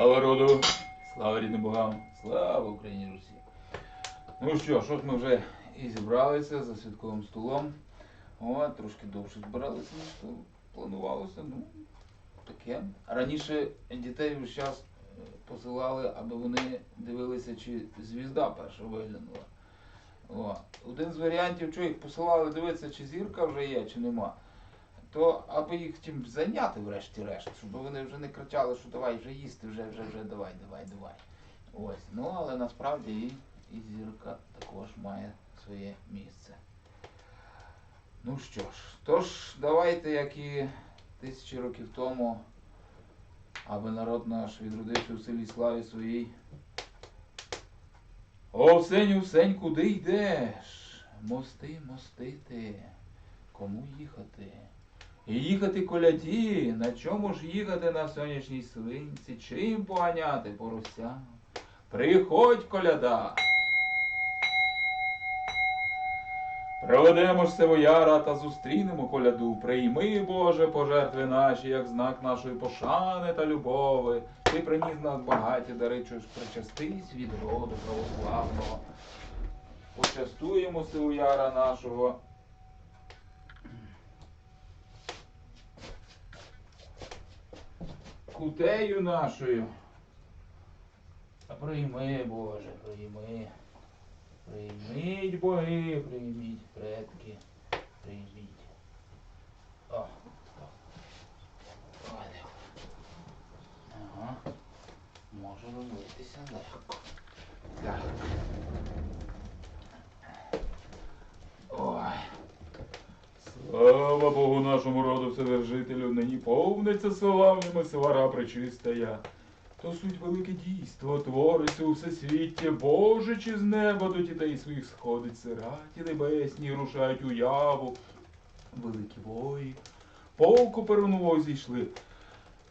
Слава роду, слава рідним богам, слава Україні Русі. Ну що, що ж ми вже і зібралися за святковим столом. О, трошки довше збиралися, ніж то планувалося. Ну, таке. Раніше дітей весь час е, посилали, аби вони дивилися, чи звізда перша виглянула. О. Один з варіантів, що їх посилали дивитися, чи зірка вже є, чи нема. То аби їх чим зайняти, врешті-решт, щоб вони вже не кричали, що давай вже їсти, вже, вже, вже, давай, давай, давай. Ось. Ну, але насправді і, і зірка також має своє місце. Ну що ж, тож давайте, як і тисячі років тому, аби народ наш відродився в селі славі своїй. О, Всеню, Всень, куди йдеш? Мости, мостити. Кому їхати? Їхати коляді, на чому ж їхати на сонячній свинці, чим поганяти порося? Приходь, коляда. Проведемо ж сивояра та зустрінемо коляду. Прийми, Боже, пожертви наші, як знак нашої пошани та любови. Ти приніс нас багаті дари, ж причастись від роду православного. Почастуємо сивояра нашого. Кутею нашою. А прийми, Боже, прийми. Прийміть боги, прийміть предки, прийміть. О, так. Ой, легко. Ага. Може розбитися легко. Так. Ой. Слава Богу нашому вседержителю, нині повниться славними свара пречистая. То суть велике дійство, твориться у всесвітті, Боже, чи з неба до дітей своїх сходить сираті небесні, рушають уяву. Великі вої, полку перунового зійшли,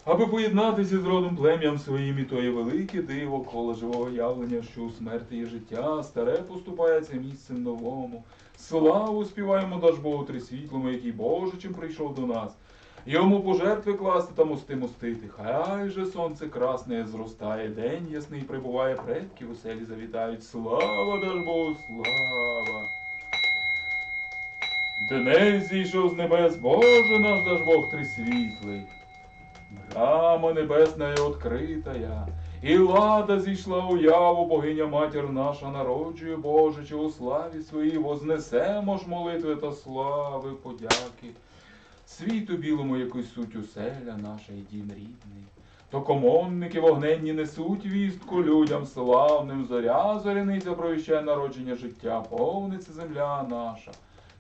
аби поєднатися з родом плем'ям своїм, і то є велике диво, коло живого явлення, що у смерті є життя, старе поступається місцем новому. Славу співаємо даж Богу трисвітлому, який Боже, чим прийшов до нас. Йому пожертви класти та мости мостити. Хай же сонце красне зростає, день ясний прибуває, предки в оселі завітають. Слава даж Богу, слава! Денець зійшов з небес, Боже наш даж Бог трисвітлий. Брама небесна є откритая, і лада зійшла у яву, богиня матір наша народжує, Боже, чи у славі своїй вознесемо ж молитви та слави, подяки. Світу білому якусь суть уселя наша і дім рідний. То комонники вогненні несуть вістку людям славним, зоря зоряниця провіщає народження життя, повниться земля наша.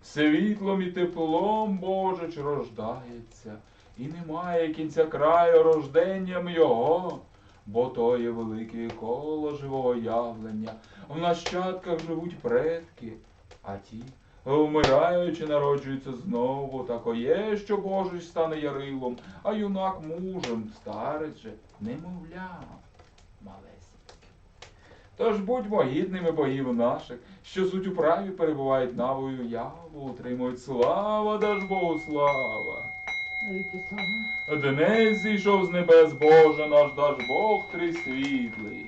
Світлом і теплом, Боже, чи рождається, і немає кінця краю рожденням його, бо то є велике коло живого явлення. В нащадках живуть предки, а ті, вмираючи, народжуються знову. Тако є, що Божий стане ярилом, а юнак мужем, старець же, немовля, малесеньке. Тож будьмо гідними богів наших, що суть у праві перебувають навою яву, утримують слава, даж Богу слава. Денець зійшов з небес, Боже наш даж Бог трисвітлий.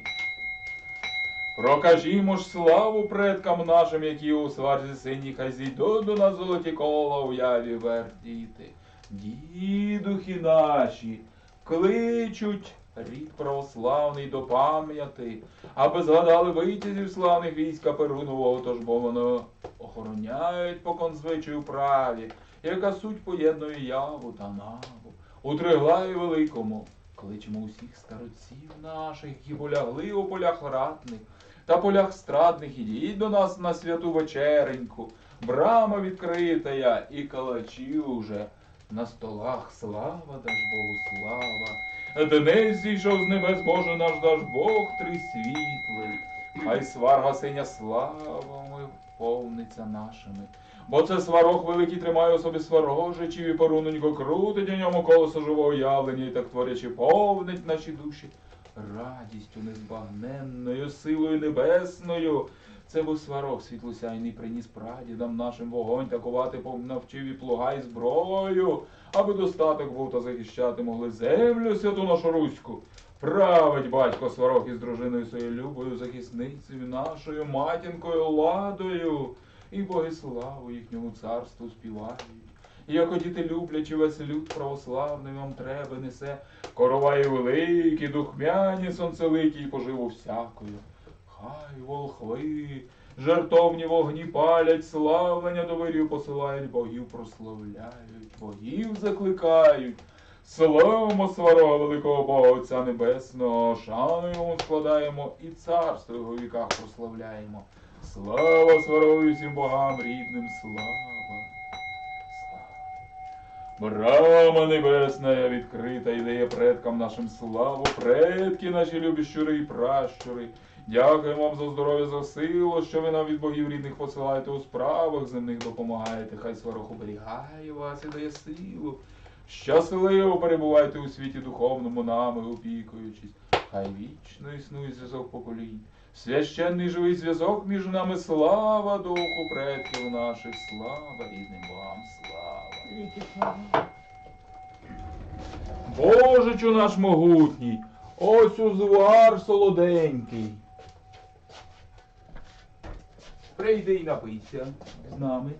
Прокажімо ж славу предкам нашим, які у сварзі сині, хай зійдуть до нас золоті кола у яві вертіти. Дідухи наші кличуть рід православний до пам'яти, аби згадали витязів славних війська Перунового, тож бо воно охороняють по конзвичаю праві, яка суть поєднує яву та наву. У Триглаві великому кличемо усіх староців наших, які полягли у полях ратних та полях страдних, ідіть до нас на святу вечереньку. Брама відкрита і калачі уже на столах. Слава даж Богу, слава. Денець зійшов з небес, Боже наш даж Бог трисвітлий. Хай сварга синя славами повниться нашими. Бо це сварог великий тримає у собі сварожичів і поруненько крутить у ньому колесо живого явлення, і так творячи повнить наші душі радістю незбагненною, силою небесною. Це був сварог світлосяйний приніс прадідам нашим вогонь такувати навчив і плуга і зброю, аби достаток був та захищати могли землю святу нашу руську. Править батько сварок із дружиною своєю любою, захисницею, нашою матінкою ладою, і Богиславу їхньому царству співають. І Як діти люблячи весь люд православний вам треба несе, короваї великі, духмяні, сонцеликі, і поживу всякою. Хай волхви, жартовні вогні палять, славлення до вирію посилають, богів прославляють, богів закликають. Славимо сварога великого Бога Отця Небесного, шану йому складаємо і царство його віках прославляємо. Слава сварові всім богам рідним, слава! Слава! Брама небесна відкрита і дає предкам нашим славу, предки наші любі щури і пращури. Дякуємо вам за здоров'я, за силу, що ви нам від богів рідних посилаєте у справах земних допомагаєте. Хай сварог оберігає вас і дає силу. Щасливо перебувайте у світі духовному нами, опікуючись. Хай вічно існує зв'язок поколінь. Священний живий зв'язок між нами, слава духу предків наших, слава рідним. Віки слава. Божичу наш могутній, ось узвар солоденький. Прийди й напийся з нами.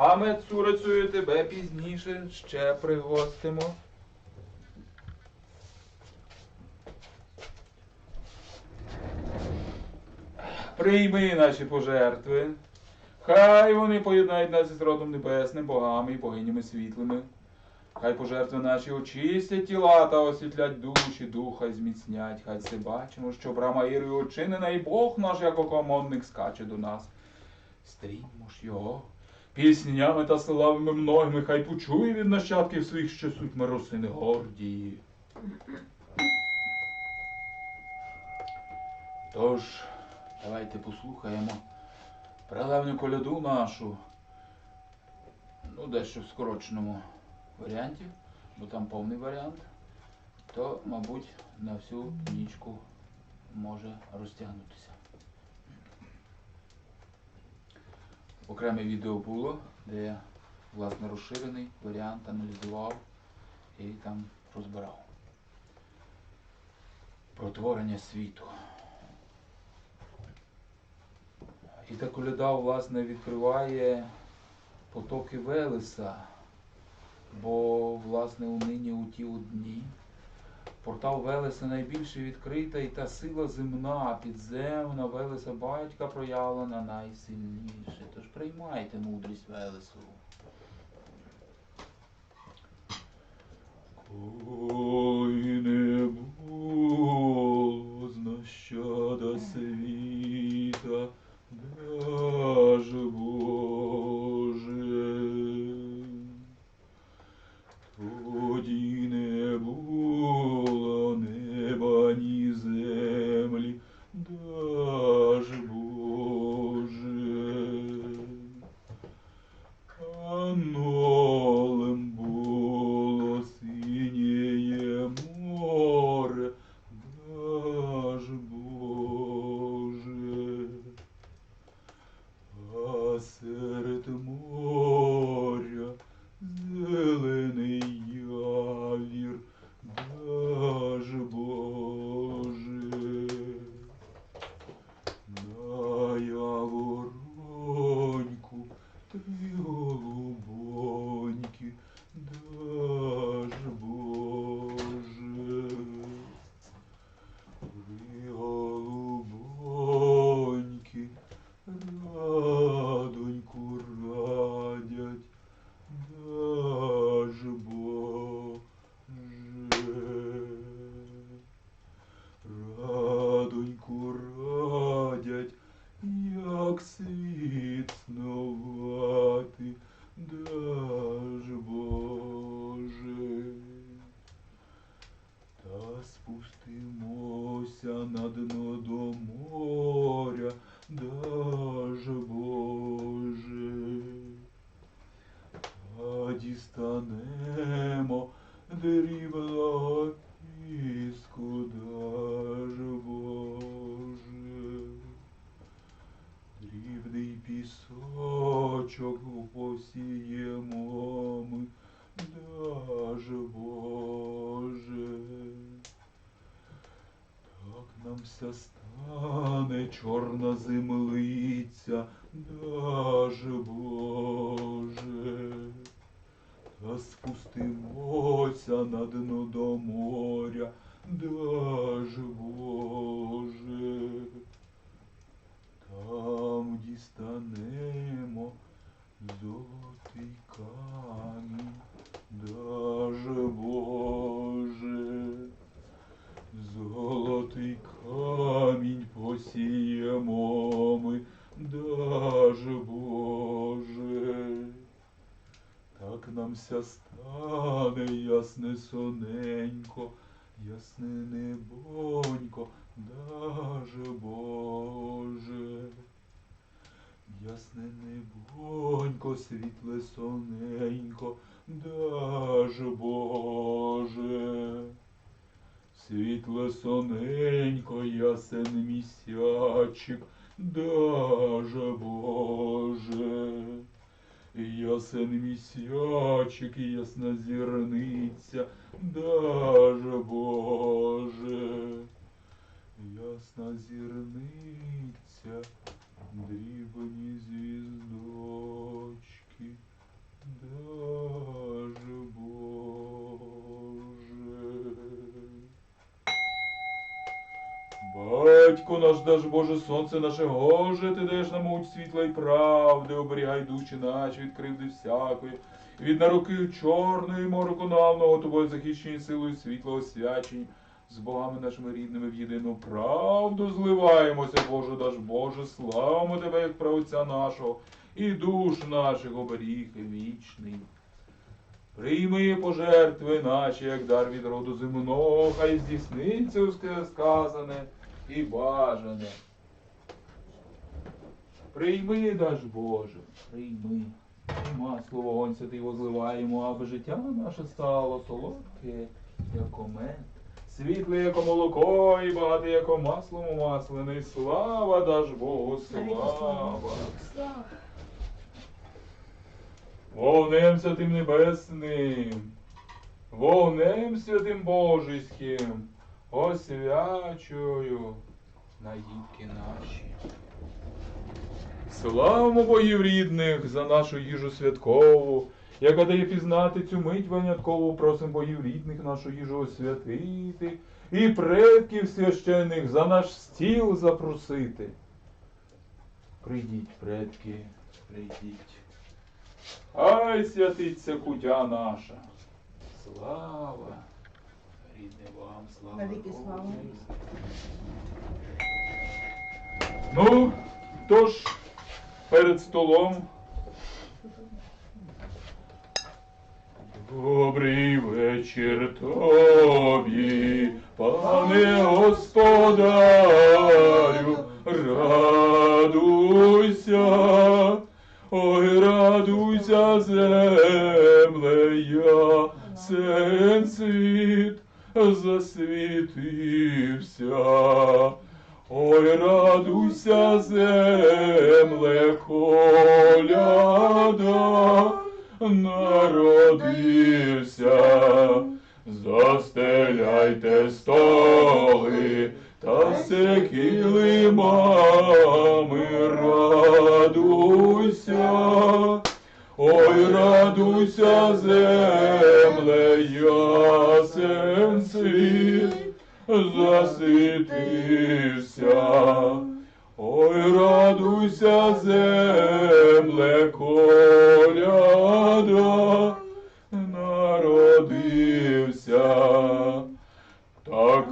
А ми цурицею тебе пізніше ще пригостимо. Прийми наші пожертви. Хай вони поєднають нас із родом небесним, богами і богинями світлими. Хай пожертви наші очистять тіла та освітлять душі, духа й зміцнять. Хай все бачимо, що брама Ірою очинена, і Бог наш, як окомонник, скаче до нас. Стріммо ж його, піснями та славами многими, хай почує від нащадків своїх, що суть миросини гордії. Тож, давайте послухаємо прелевну коляду нашу, ну, дещо в скороченому варіанті, бо там повний варіант, то, мабуть, на всю нічку може розтягнутися. Окреме відео було, де я, власне, розширений варіант аналізував і там розбирав. Про творення світу. І та коляда, власне, відкриває потоки Велеса, бо, власне, у нині у ті дні портал Велеса найбільше відкрита, і та сила земна, підземна Велеса батька проявлена найсильніше. Тож приймайте мудрість Велесу. Чорна землиця, даже Боже, та спустимося на дно до моря, даже Боже, там дістанемо золотий камінь, даже Боже. Золотий камінь посіємо ми, даже Боже. Так нам ся стане ясне соненько, ясне небонько, даже Боже. Ясне небонько, світле соненько, даже Боже. Світле соненько, ясен місячик, даже Боже. Ясен місячик, ясна зірниця, даже Боже. Ясна зірниця, дрібні звіздочки, даже Боже. Батько наш даж Боже, сонце наше гоже, ти даєш нам муть світла й правди, оберігай душі наші від кривди всякої, від наруки чорної мороку навного тобою захищені силою світла освячені, з богами нашими рідними в єдину правду зливаємося, Боже, даж Боже, славимо тебе, як правоця нашого, і душ наших оберіг вічний. Прийми пожертви наші, як дар від роду земного, хай здійсниться усе сказане і бажане. Прийми, даж Боже, прийми. Масло вогонь святий возливаємо, аби життя наше стало солодке, як мед, світле, як молоко, і багате, як маслом маслене. Слава даж Богу, слава. Вогнем святим небесним, вогнем святим Божиським, освячую наїдки наші. Славимо богів рідних за нашу їжу святкову, яка дає пізнати цю мить виняткову, просим богів рідних нашу їжу освятити, і предків священних за наш стіл запросити. Прийдіть, предки, прийдіть. Хай святиться кутя наша. Слава! Рідне вам, слава. Навіки слава. Ну, тож, перед столом. Добрий вечір тобі, пане господарю, килимами, радуйся, ой, радуйся, земле, засвітився. Ой, радуйся, земле, народився.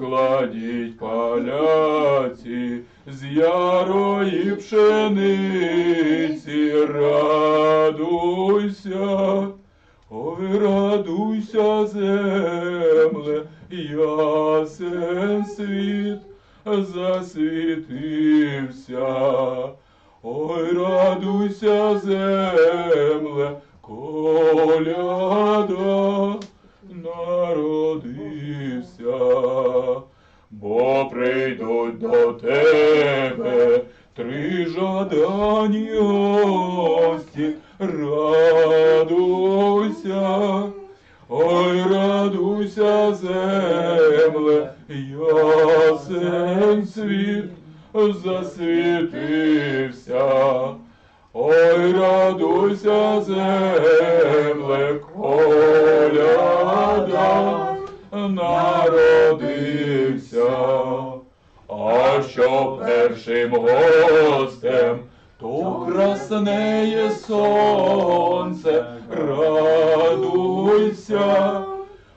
Кладіть паляці з ярої пшениці, радуйся, ой, радуйся, земле, ясен світ засвітився. Ой, радуйся, земле, коляда прийдуть до тебе три жадані радуйся, ой, радуйся, земле, ясен світ засвітився. Ой, радуйся, земле, коляда народився, а що першим гостем, то краснеє сонце, радуйся,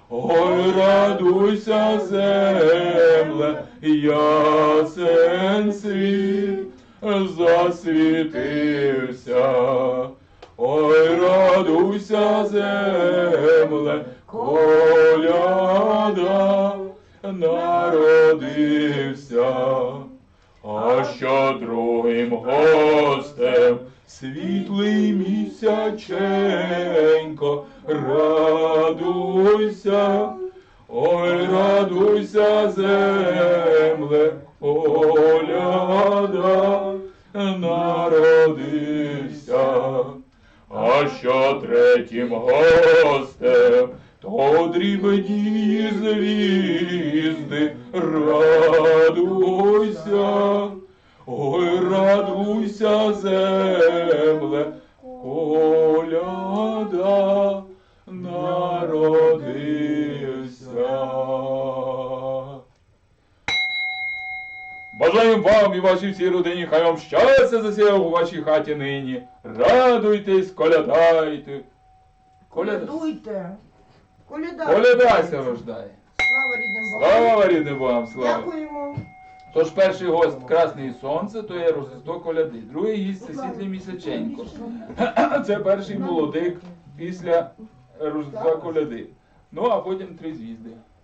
ой, радуйся, земле, ясен світ засвітився. Ой, радуйся, земле, коляда народився. А що другим гостем світлий місяченько, радуйся, ой, радуйся, земле, коляда народився. А що третім гостем, то дрібні звізди, радуйся, ой, радуйся, земле, коляда народився. Бажаю вам і вашій всій родині, хай вам щастя засіяв у вашій хаті нині. Радуйтесь, колядайте. Коляда... Колядуйте. Коляда. Колядайся рождає. Слава рідним Богам. Слава рідним вам, слава. Дякуємо. Тож перший гость Красне Сонце, то є Рождество коляди. Другий гість це Світлі місяченько. Це перший молодик після Рождества коляди. Ну а потім три звізди.